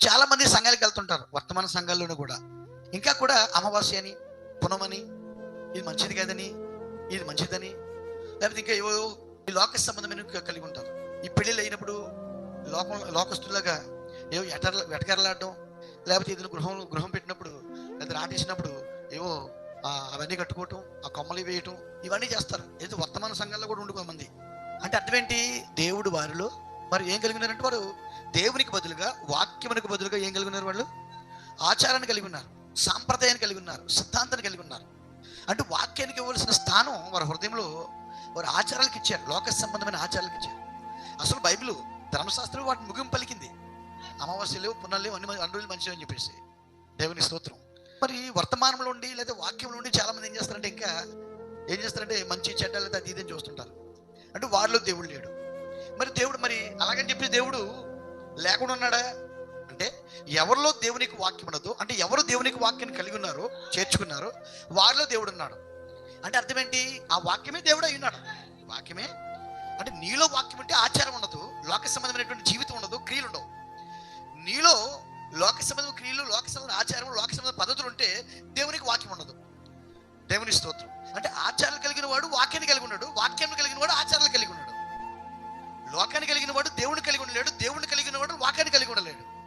చాలా మంది సంఘాలకు వెళ్తుంటారు వర్తమాన సంఘాల్లోనూ కూడా. ఇంకా కూడా అమావాస్య అని పునమని ఇది మంచిది కాదని ఇది మంచిదని లేకపోతే ఇంకా ఏవో ఈ లోక సంబంధమైన కలిగి ఉంటారు. ఈ పెళ్ళిళ్ళు అయినప్పుడు లోకం లోకస్తులాగా ఏవో ఎటర్ వెటకరలాడడం లేకపోతే ఏదైనా గృహం గృహం పెట్టినప్పుడు లేదా రాటేసినప్పుడు ఏవో అవన్నీ కట్టుకోవటం ఆ కొమ్మలు వేయటం ఇవన్నీ చేస్తారు. ఏదో వర్తమాన సంఘాల్లో కూడా ఉండుకోమంది అంటే అర్థం ఏంటి? దేవుడు వారిలో మరి ఏం కలిగినారంటే వారు దేవునికి బదులుగా వాక్యమునికి బదులుగా ఏం కలిగి ఉన్నారు వాళ్ళు? ఆచారాన్ని కలిగి ఉన్నారు సాంప్రదాయాన్ని కలిగి ఉన్నారు సిద్ధాంతాన్ని కలిగి ఉన్నారు. అంటే వాక్యానికి ఇవ్వాల్సిన స్థానం వారి హృదయంలో వారి ఆచారాలకు ఇచ్చారు లోక సంబంధమైన ఆచారాలకు ఇచ్చారు. అసలు బైబిల్ ధర్మశాస్త్రం వాటిని ముగింపు పలికింది అమావాస్యలు పునర్లేవు అన్ని అన్ని రోజులు మంచివి అని చెప్పేసి దేవుని స్తోత్రం. మరి వర్తమానంలో ఉండి లేదా వాక్యంలో ఉండి చాలామంది ఏం చేస్తారంటే ఇంకా ఏం చేస్తారంటే మంచి చెడ్డ లేదా అది ఇదని చూస్తుంటారు. అంటే వారిలో దేవుడు లేడు. మరి దేవుడు మరి అలాగని చెప్పి దేవుడు లేకుండా ఉన్నాడా అంటే ఎవరిలో దేవునికి వాక్యం ఉండదు అంటే ఎవరు దేవునికి వాక్యాన్ని కలిగి ఉన్నారో చేర్చుకున్నారో వారిలో దేవుడు ఉన్నాడు అంటే అర్థం ఏంటి ఆ వాక్యమే దేవుడు అయి ఉన్నాడు వాక్యమే? అంటే నీలో వాక్యం అంటే ఆచారం ఉండదు లోక సంబంధమైనటువంటి జీవితం ఉండదు క్రియలు ఉండవు. నీలో లోక సంబంధం క్రియలు లోక సంబంధం ఆచారం లోక సంబంధం పద్ధతులు ఉంటే దేవునికి వాక్యం ఉండదు. దేవుని స్తోత్రం. అంటే ఆచారాలు కలిగిన వాడు వాక్యాన్ని కలిగి ఉన్నాడు వాక్యాన్ని కలిగిన వాడు ఆచారాలు కలిగి ఉన్నాడు. లోకాన్ని కలిగి ఉండలేడు దేవుని కలిగిన వాడు వాక్యాన్ని కలిగి ఉండలేడు.